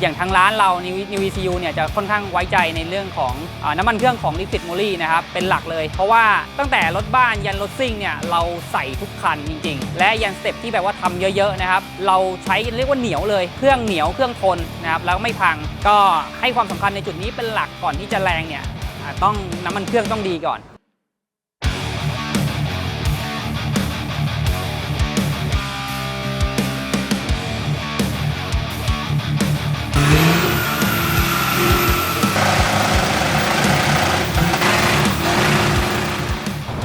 อย่างทางร้านเรา New New ECU เนี่ยจะค่อนข้างไว้ใจในเรื่องของอน้ำมันเครื่องของ Liquid Moly นะครับ เป็นหลักเลย เพราะว่าตั้งแต่รถบ้านยันรถซิ่งเนี่ยเราใส่ทุกคันจริง ๆ และยันสเต็ปที่แบบว่าทำเยอะๆนะครับ เราใช้เรียกว่าเหนียวเลย เครื่องเหนียวเครื่องทนนะครับแล้วไม่พังก็ให้ความสำคัญในจุดนี้เป็นหลักก่อนที่จะแรงเนี่ยต้องน้ำมันเครื่องต้องดีก่อน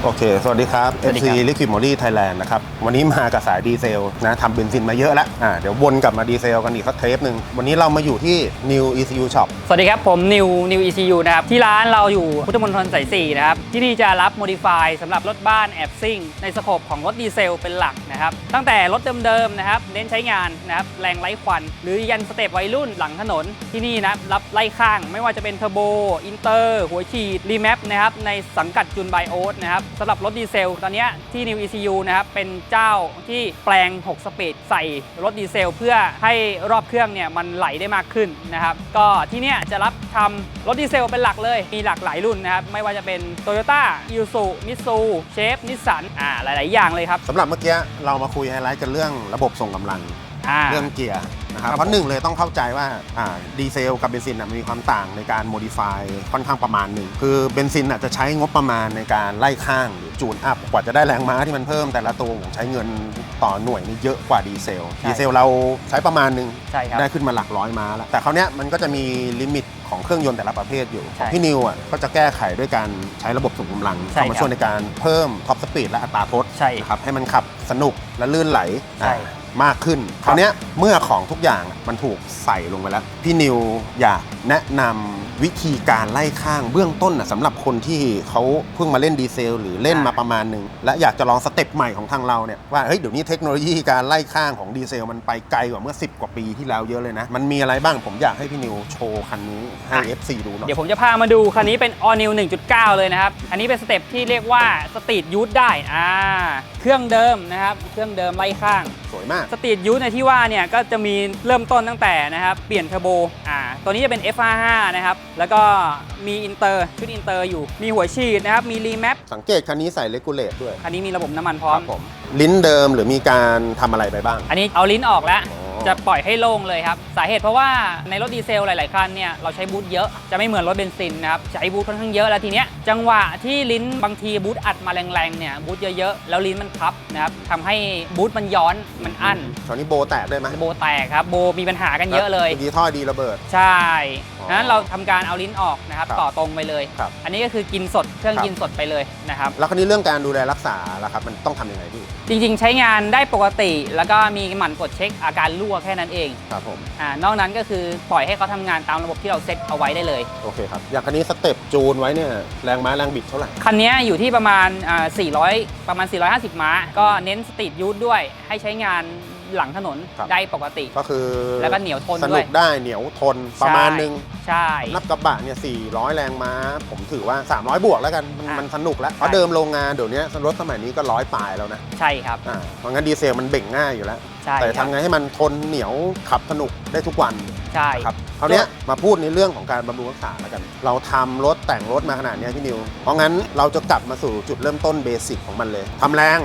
โอเค สวัสดีครับ สวัสดี FC ครับ Liquid Moly Thailand นะครับ วันนี้มากับสายดีเซลนะทำเบนซินมาเยอะแล้วอ่าเดี๋ยววนกลับมาดีเซลกันอีกสักเทปหนึ่ง วันนี้เรามาอยู่ที่ New ECU Shop สวัสดีครับ ผม New New ECU นะครับ ที่ร้านเราอยู่พุทธมณฑลสาย4นะครับ ที่นี่จะรับ Modify สำหรับรถบ้านแอบซิ่ง ในสโคปของรถดีเซลเป็นหลักนะครับ ตั้งแต่รถเดิมๆนะครับ เน้นใช้งานนะครับ แรงไร้ควัน หรือยันสเต็ปวัยรุ่นหลังถนน ที่นี่นะรับไล่ข้างไม่ว่าจะเป็นเทอร์โบอินเตอร์หัวฉีดรีแมปนะครับในสังกัดจุนไบโอสนะครับสำหรับรถดีเซล ตอนเนี้ยที่ New ECU นะครับเป็นเจ้าที่แปลง 6 สปีดใส่รถดีเซล เพื่อให้รอบเครื่องเนี่ยมันไหลได้มากขึ้นนะครับก็ที่เนี้ยจะรับทำรถดีเซลเป็นหลักเลย มีหลากหลายรุ่นนะครับไม่ว่าจะเป็น Toyota i s u m i t s u c h e f Nissan อ่าหลาย ๆ อย่างเลยครับสำหรับเมื่อกี้เรามาคุยไฮไลท์กันเรื่องระบบส่งกำลังอ่าเรื่องเกียร์ นะครับครับเพราะหนึ่งเลยต้องเข้าใจว่าอ่าดีเซลกับเบนซินน่ะมันมีความต่างในการโมดิฟายค่อนข้างประมาณหนึ่งคือเบนซินอะจะใช้งบประมาณในการไล่ข้างหรือจูนอัพกว่าจะได้แรงม้าที่มันเพิ่มแต่ละตัวผมใช้เงินต่อหน่วยนี่เยอะกว่าดีเซลใช่ดีเซลเราใช้ประมาณหนึ่งใช่ครับได้ขึ้นมาหลักร้อยม้าแล้วแต่คราวเนี้ยมันก็จะมีลิมิตของเครื่องยนต์แต่ละประเภทอยู่ใช่พี่นิวอะก็จะแก้ไขด้วยการใช้ระบบส่งกำลังใช่เข้ามาครับช่วยในการเพิ่มท็อปสปีดและอัตราทดใช่นะครับให้มันขับสนุกและลื่นไหลใช่อ่า มากขึ้นคราวเนี้ยเมื่อของทุกอย่างอะมันถูกใส่ลงไปแล้ว พี่นิวอยากแนะนำวิธีการไล่ข้างเบื้องต้นน่ะสำหรับคนที่เขาเพิ่งมาเล่นดีเซล หรือเล่นมาประมาณหนึ่งและอยากจะลองสเต็ปใหม่ของทางเราเนี่ยว่าเฮ้ยเดี๋ยวนี้เทคโนโลยีการไล่ข้างของดีเซลมันไปไกลกว่าเมื่อ 10 กว่าปีที่แล้วเยอะเลยนะ มันมีอะไรบ้างผมอยากให้พี่นิวโชว์คันนี้ให้อะ FC ดูหน่อย เดี๋ยวผมจะพามาดูคันนี้เป็น All New 1.9 เลยนะครับ อันนี้เป็นสเต็ปที่เรียกว่าสตรีทยูทได้ อ่า เครื่องเดิมนะครับ เครื่องเดิมไล่ข้าง สวยมากสตรีทยูทในที่ว่าเนี่ยก็จะมีเริ่มต้นตั้งแต่นะครับเปลี่ยนเทอร์โบอ่าตัวนี้จะเป็น F55 นะครับแล้วก็มีอินเตอร์ชุดอินเตอร์อยู่มีหัวฉีดนะครับมีรีแมปสังเกตคันนี้ใส่เลกูเลตด้วย คันนี้มีระบบน้ำมันพร้อมผมลิ้นเดิมหรือมีการทำอะไรไปบ้าง อันนี้เอาลิ้นออกแล้ว อ๋อ จะปล่อยให้โล่งเลยครับ สาเหตุเพราะว่าในรถดีเซลหลาย ๆ คันเนี่ยเราใช้บูทเยอะจะไม่เหมือนรถเบนซินนะครับใช้บูทค่อนข้างเยอะแล้วทีเนี้ยจังหวะที่ลิ้นบางทีบูทอัดมาแรงๆเนี่ยบูทเยอะ ๆ แล้วลิ้นมันพับนะครับทำให้บูทมันย้อนมันอั้นตอนนี้โบแตกได้ไหมโบแตกครับโบมีปัญหากันเยอะเลย มื่อกี้ท่อดีระเบิด ใช่ อ๋อนั้นเราทำการเอาลิ้นออกนะครับครับต่อตรงไปเลยครับอันนี้ก็คือกินสดเครื่องครับกินสดไปเลยนะครับแล้วคราวนี้เรื่องการดูแลรักษาล่ะครับมันต้องทำยังไงพี่จริง ๆ ใช้งานได้ปกติ แล้วก็มีหมั่นกดเช็คอาการรั่วแค่นั้นเองครับผมอ่านอกนั้นก็คือปล่อยให้เขาทำงานตามระบบที่เราเซตเอาไว้ได้เลยโอเคครับอย่างคันนี้สเต็ปจูนไว้เนี่ยแรงม้าแรงบิดเท่าไหร่คันนี้อยู่ที่ประมาณอ่า400 ประมาณ 450 ม้า ก็เน้นสตรีทยูทด้วยให้ใช้งาน หลังถนนครับ ได้ปกติ ก็คือแล้วก็เหนียวทนสด้นุวยกได้เหนียวทนประมาณนึงใช่นับกระบะเนี่ย 400 แรงม้า ผมถือว่า 300 บวกแล้วกัน มันอะมันสนุกแล้วเพราะใช่ เดิมโรงงานเดี๋ยวนี้รถสมัยนี้ก็ร้อยปลายแล้วนะใช่ครับอ่าเพราะงั้นดีเซลมันเบ่งง่ายอยู่แล้ว ใช่แต่ครับทำไงให้มันทนเหนียวขับสนุกได้ทุกวัน ใช่ครับคราวเนี้ยมาพูดในเรื่องของการบำรุงรักษาแล้วกัน เราทำรถแต่งรถมาขนาดเนี้ยพี่นิว เพราะงั้นเราจะกลับมาสู่จุดเริ่มต้นเบสิกของมันเลยทำแรง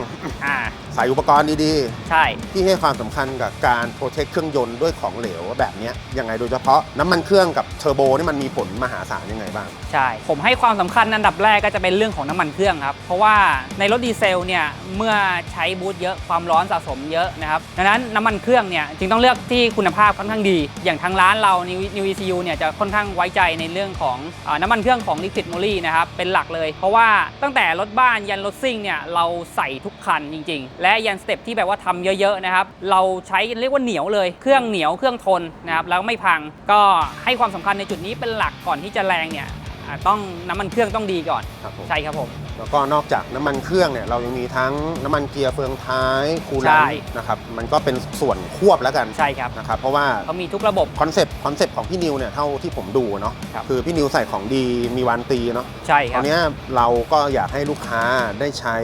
อ่า ใส่อุปกรณ์ดีใช่ๆที่ให้ความสำคัญกับการโปรเทคเครื่องยนต์ด้วยของเหลวแบบเนี้ยยังไงโดยเฉพาะน้ำมันเครื่องกับเทอร์โบนี่มันมีผลมหาศาลยังไงบ้าง ใช่ ผมให้ความสำคัญอันดับแรกก็จะเป็นเรื่องของน้ำมันเครื่องครับ เพราะว่าในรถดีเซลเนี่ยเมื่อใช้บูทเยอะความร้อนสะสมเยอะนะครับ ดังนั้นน้ำมันเครื่องเนี่ยจึงต้องเลือกที่คุณภาพค่อนข้างดี อย่างทางร้านเรา New New ECU เนี่ยจะค่อนข้างไว้ใจในเรื่องของอาน้ำมันเครื่องของ Liquid Moly นะครับ เป็นหลักเลย เพราะว่าตั้งแต่รถบ้านยันรถซิ่งเนี่ยเราใส่ทุกคันจริง ๆ และยันสเต็ปที่แบบว่าทำเยอะๆนะครับ เราใช้เรียกว่าเหนียวเลย เครื่องเหนียวเครื่องทนนะครับ แล้วไม่พัง ก็ให้ความสำคัญในจุดนี้เป็นหลักก่อนที่จะแรงเนี่ยอ่าต้องน้ำมันเครื่องต้องดีก่อนครับผมใช่ครับผม แล้วก็นอกจากน้ำมันเครื่องเนี่ยเรายังมีทั้งน้ำมันเกียร์เฟืองท้ายคูลใช่เลนนะครับมันก็เป็นส่วนควบแล้วกันใช่ครับนะครับเพราะว่า เขามีทุกระบบ คอนเซปต์คอนเซปต์ของพี่นิวเนี่ยเท่าที่ผมดูเนาะครับ คือพี่นิวใส่ของดีมีวันตีเนาะใช่คตรัอบนนี้ยเราก็อยากให้ลูกค้าได้ใช้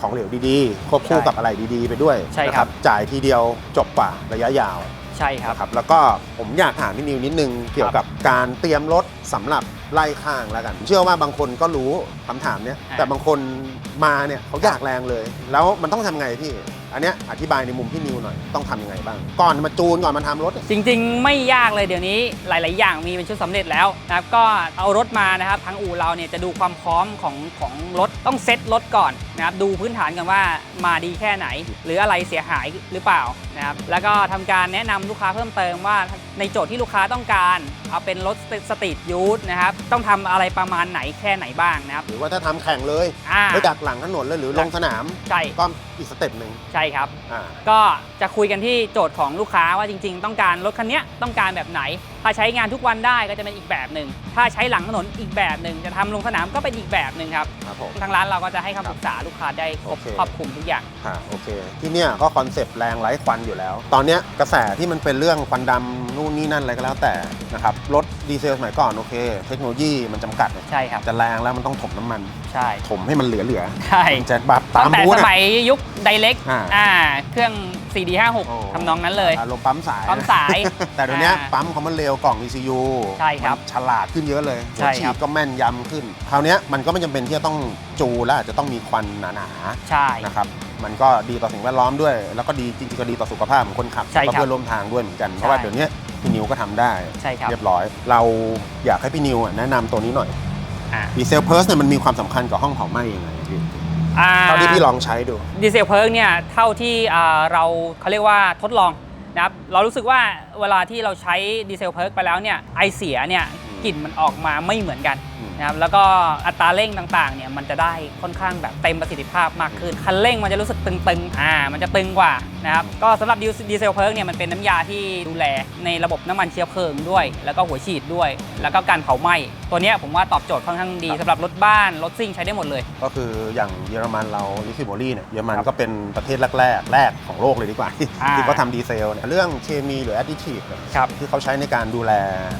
ของเหลวดีๆ ควบคู่ใช่กับอะไรดีๆ ไปด้วยใช่นะครับจ่ายทีเดียวจบกว่าระยะยาว ใช่ครับ นะครับแล้วก็ผมอยากถามพี่นิวนิดนึงเกี่ยวกับการเตรียมรถสำหรับไล่ข้างแล้วกัน เชื่อว่าบางคนก็รู้คำถามเนี้ยอ่า แต่บางคนมาเนี่ยเขาอยากแรงเลย แล้วมันต้องทำไงพี่ อันเนี้ยอธิบายในมุมพี่นิวหน่อยต้องทำยังไงบ้าง ก่อนมาจูนก่อนมาทำรถเนี่ย จริงๆ ไม่ยากเลยเดี๋ยวนี้หลาย ๆ อย่างมีเป็นชุดสำเร็จแล้วนะครับก็เอารถมานะครับทางอู่เราเนี่ยจะดูความพร้อมของของรถต้องเซ็ตรถก่อน นะครับดูพื้นฐานกันว่ามาดีแค่ไหน หรืออะไรเสียหายหรือเปล่านะครับแล้วก็ทำการแนะนำลูกค้าเพิ่มเติมว่าในโจทย์ที่ลูกค้าต้องการ เอาเป็นรถสตรีทยูทนะครับต้องทำอะไรประมาณไหนแค่ไหนบ้างนะครับหรือว่าถ้าทำแข่งเลยอ่าไปดักหลังถนนเลยหรือลงสนามใช่ก็อีกสเต็ปหนึ่งใช่ครับอ่าก็จะคุยกันที่โจทย์ของลูกค้าว่าจริง ๆ ต้องการรถคันเนี้ยต้องการแบบไหน ถ้าใช้งานทุกวันได้ก็จะเป็นอีกแบบหนึ่ง ถ้าใช้หลังถนนอีกแบบหนึ่ง จะทำลงสนามก็เป็นอีกแบบหนึ่งครับ ครับผม ทางร้านเราก็จะให้คำปรึกษาลูกค้าได้ครบโอเค ครอบคลุมทุกอย่างอ่าโอเค ที่เนี่ยก็คอนเซปต์แรงไร้ควันอยู่แล้ว ตอนเนี้ยกระแสที่มันเป็นเรื่องควันดำนู่นนี่นั่นอะไรก็แล้วแต่นะครับรถดีเซลสมัยก่อนโอเค เทคโนโลยีมันจำกัดใช่ครับ จะแรงแล้วมันต้องถมน้ำมัน ใช่ ถมให้มันเหลือเหลือใช่ๆจะแบบตาตั้มงแต่บูธสอะ มัยยุคไดเล็กอ่า อ่า เครื่อง CD56 โอ้ทำนองนั้นเลย อารมณ์ปั๊มสายปั๊มสาย แต่เดี๋ยวเนี้ยอ่าปั๊มคอมมอนเรลกล่อง ECU ใช่ครับมันฉลาดขึ้นเยอะเลยใช่หัวฉีครัดบ ก็แม่นยำขึ้น คราวเนี้ยมันก็ไม่จำเป็นที่จะต้องจูแล้วอาจจะต้องมีควันหนาใช่ ๆนะครับมันก็ดีต่อสิ่งแวดล้อมด้วย แล้วก็ดีจริงๆก็ดีต่อสุขภาพของคนขับใช่แล้วครับก็เพื่อนร่วมทางด้วยเหมือนกันเพราะว่าใช่ เดี๋ยวเนี้ยพี่นิวก็ทำได้ ใช่ครับเรียบร้อย เราอยากให้พี่นิวอะแนะนำตัวนี้หน่อยอ่าดีเซลเพิร์สเนี่ยมันมีความสำคัญกับห้องเผาไหม้ยังไงพี่ อ่าเท่าที่พี่ลองใช้ดู ดีเซลเพิร์กเนี่ยเท่าที่อ่าเราเขาเรียกว่าทดลองนะครับเรารู้สึกว่าเวลาที่เราใช้ดีเซลเพิร์กไปแล้วเนี่ยไอเสียเนี่ยอืมกลิ่นมันออกมาไม่เหมือนกันอืม นะครับแล้วก็อัตราเร่งต่างๆเนี่ยมันจะได้ค่อนข้างแบบเต็มประสิทธิภาพมากขึ้นคันเร่งมันจะรู้สึกตึงๆอ่ามันจะตึงกว่า นะครับก็สำหรับดีเซลเพิร์กเนี่ยมันเป็นน้ำยาที่ดูแลในระบบน้ำมันเชื้อเพลิงด้วย แล้วก็หัวฉีดด้วย แล้วก็การเผาไหม้ตัวเนี้ยผมว่าตอบโจทย์ค่อนข้างดีสำหรับรถบ้านรถซิ่งใช้ได้หมดเลย ก็คืออย่างเยอรมันเราลิคิโมลี่เนี่ยเยอรมันครับก็เป็นประเทศแรกๆแรกของโลกเลยดีกว่า ที่อ่าที่เขาทำดีเซลเนี่ยเรื่องเคมีหรือแอดดิทีฟเนี่ยครับที่เขาใช้ในการดูแล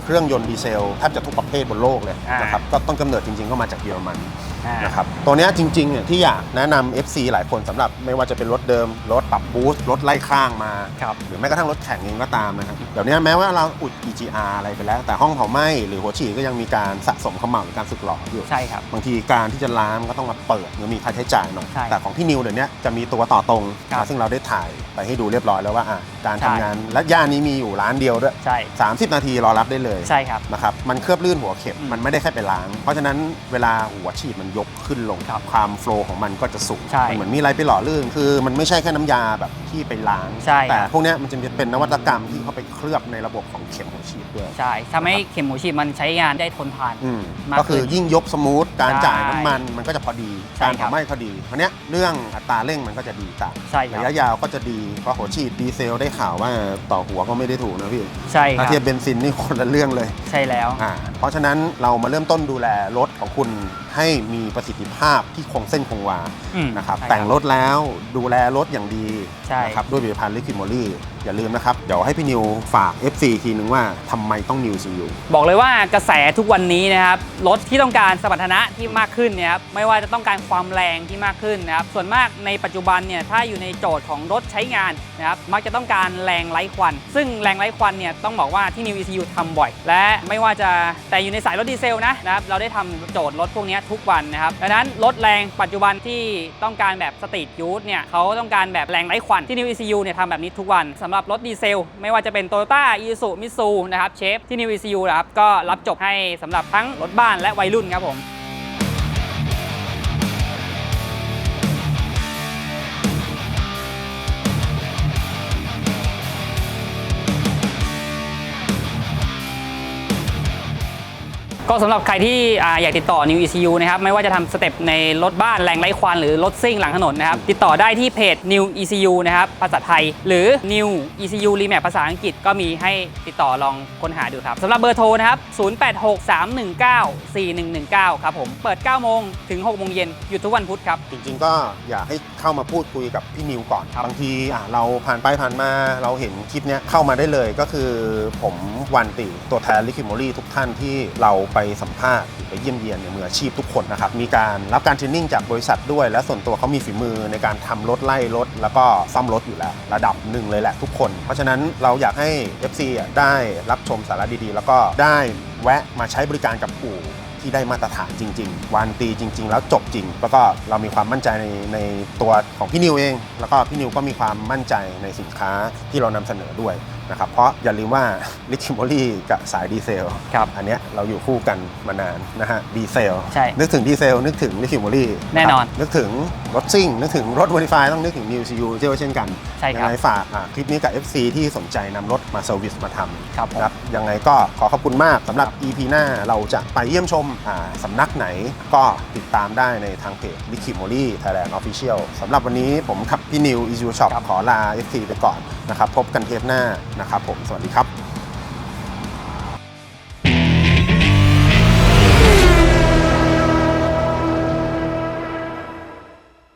เครื่องยนต์ดีเซลแทบจะทุกประเภทบนโลกเลยอ่านนะครับก็ต้นกำเนิดจริงๆก็มาจากเยอรมันอ่า นะครับตัวเนี้ยจริงๆเนี่ยที่อยากแนะนำ FC หลายคนสำหรับไม่ว่าจะเป็นรถเดิม รถปรับบูสต์รถไล่ข้างมา ครับ หรือแม้กระทั่งรถแข่งเองก็ตามนะครับเดี๋ยวนี้แม้ว่าเราอุด EGR อะไรไปแล้ว แต่ห้องเผาไหม้หรือหัวฉีดก็ยังมีการสะสมเขม่าหรือการสึกหรออยู่ ใช่ครับ บางทีการที่จะล้างก็ต้องมาเปิดหรือมีค่าใช้จ่ายหน่อย ใช่แต่ของพี่นิวเดี๋ยวนี้จะมีตัวต่อตรงครับซึ่งเราได้ถ่ายไปให้ดูเรียบร้อยแล้วว่าอะการใช่ทำงานและย่านนี้มีอยู่ร้านเดียวด้วย ใช่ 30 นาทีรอรับได้เลยใช่ครับ นะครับมันเคลือบลื่นหัวเข็มอืม มันไม่ได้แค่ไปล้าง เพราะฉะนั้นเวลาหัวฉีดมันยกขึ้นลงครับความโฟล์ของมันก็จะสูงใช่มันเหมือนมีอะไรไปหล่อลื่น คือมันไม่ใช่แค่น้ำยาแบบที่ไปล้าง ใช่แต่ครับ พวกเนี้ยมันจะเป็นนวัตกรรมที่เขาไปเคลือบในระบบของเข็มหัวฉีดด้วยใช่ทำให้เข็มหมูฉีดมันใช้งานได้ทนทาน อืมมากก็คือขึ้นยิ่งยกสมูทการใช่จ่ายน้ำมันมันก็จะพอดีใช่การครับทำให้พอดีเพราะเนี้ยเรื่องอัตราเร่งมันก็จะดีตาม ใช่ครัระบยะยาวก็จะดีเพราะหัวฉีดดีเซลได้ข่าวว่าต่อหัวก็ไม่ได้ถูกนะพี่ใช่คถ้ารับเทียบเบนซินนี่คนละเรื่องเลยใช่แล้ว อ่าเพราะฉะนั้นเรามาเริ่มต้นดูแลรถของคุณให้มีประสิทธิภาพที่คงเส้นคงวา อืมนะครับ ใช่แต่งรถแล้วดูแลรถอย่างดีใช่ นะครับด้วยผลิตภัณฑ์ลิควิดมอลี่ อย่าลืมนะครับ เดี๋ยวให้พี่นิวฝาก FC ทีนึงว่าทำไมต้องนิวซียูบอกเลยว่ากระแสทุกวันนี้นะครับรถที่ต้องการสมรรถนะที่มากขึ้นเนี่ยครับไม่ว่าจะต้องการความแรงที่มากขึ้นนะครับส่วนมากในปัจจุบันเนี่ยถ้าอยู่ในโจทย์ของรถใช้งานนะครับมักจะต้องการแรงไร้ควัน ซึ่งแรงไร้ควันเนี่ยต้องบอกว่าที่ New ECU ทำบ่อย และไม่ว่าจะแต่อยู่ในสายรถดีเซลนะนะครับเราได้ทำโจทย์รถพวกนี้ทุกวันนะครับดังนั้นรถแรงปัจจุบันที่ต้องการแบบสตรีทยูทเนี่ยเขาต้องการแบบแรงไร้ควันที่ New ECU เนี่ยทำแบบนี้ทุกวันสำหรับรถดีเซล ไม่ว่าจะเป็น Toyota Isuzu Mitsu นะครับเชฟที่ New ECU นะครับก็รับจบให้สำหรับทั้งรถบ้านและวัยรุ่นครับผม ก็สำหรับใครที่อยากติดต่อ New ECU นะครับไม่ว่าจะทำสเต็ปในรถบ้านแรงไร้ควันหรือรถซิ่งหลังถนนนะครับติดต่อได้ที่เพจ New ECU นะครับภาษาไทย หรือ New ECU Remap ภาษาอังกฤษก็มีให้ติดต่อลองค้นหาดูครับสำหรับเบอร์โทรนะครับ 0863194119 ครับผมเปิด 9 โมงถึง 6 โมงเย็นหยุดทุกวันพุธครับ จริงๆก็อยากให้เข้ามาพูดคุยกับพี่นิวก่อนครับบางทีเราผ่านไปผ่านมาเราเห็นคลิปนี้เข้ามาได้เลยก็คือผมวันติตัวแทนลิคิมอรี่ทุกท่านที่เราไปสัมภาษณ์หรือไปเยี่ยมเยียนเนี่ยมืออาชีพทุกคนนะครับ มีการรับการเทรนนิ่งจากบริษัทด้วย และส่วนตัวเขามีฝีมือในการทำรถไล่รถ แล้วก็ซ่อมรถอยู่แล้ว ระดับหนึ่งเลยแหละทุกคน เพราะฉะนั้นเราอยากให้ FC อะได้รับชมสาระดีๆ แล้วก็ได้แวะมาใช้บริการกับอู่ที่ได้มาตรฐานจริง ๆ วารันตีจริง ๆ แล้วจบจริง แล้วก็เรามีความมั่นใจในในตัวของพี่นิวเอง แล้วก็พี่นิวก็มีความมั่นใจในสินค้าที่เรานำเสนอด้วยนะครับเพราะอย่าลืมว่าลิทิม o ลีกับสายดีเซลครับอันเนี้ยเราอยู่คู่กันมานานนะฮะดีเซลใช่นึกถึงดีเซลนึกถึงลิทิม o ลีแน่นอน นึกถึงรถซิ่ง นึกถึงรถ Modify ต้องนึกถึง New CU เช่นเช่นกันใช่ครับยังไงฝากอะคลิปนี้กับ FC ที่สนใจนำรถมาเซอร์วิสมาทำครับผมครับยังไงก็ขอขอบคุณมากสำหรับ EP หน้าเราจะไปเยี่ยมชมอ่าสำนักไหนก็ติดตามได้ในทางเพจ l i k i m o l i Thailand Official สำหรับวันนี้ผมขับพี่นิว e z u Shop ขอลา FC ไปก่อนนะครับพบกันเทปหน้านะครับผมสวัสดีครับ